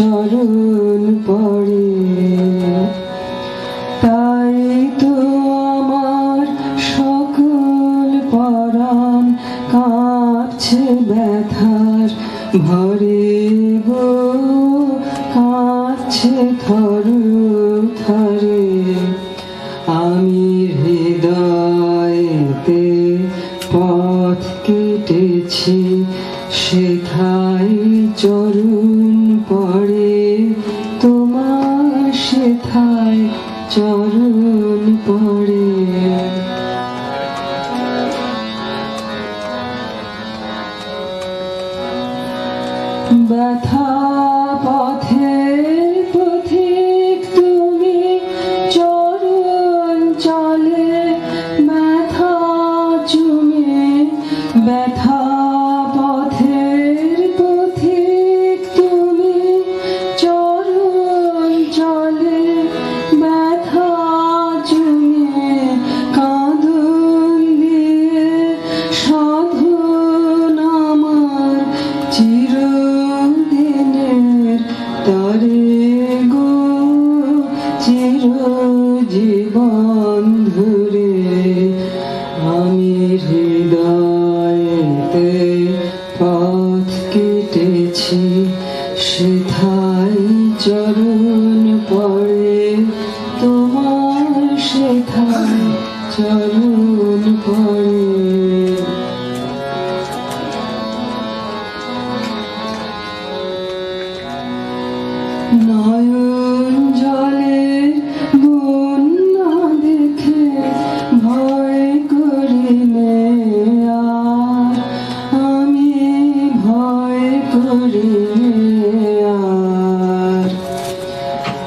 চরণ পড়ে। তাই তো আমার সকল পরাণ কাঁপছে ব্যথার ভরে গো, কাঁপছে থর থরে আমি হৃদয়েতে পথ কেটেছি, সেথায় চরণ সেথায় চরণ পড়ে? ব্যথা পথের চরণ পড়ে তোমার শেখা চরণ পড়ে। নয়ন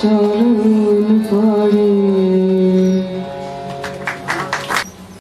চরণ পড়ে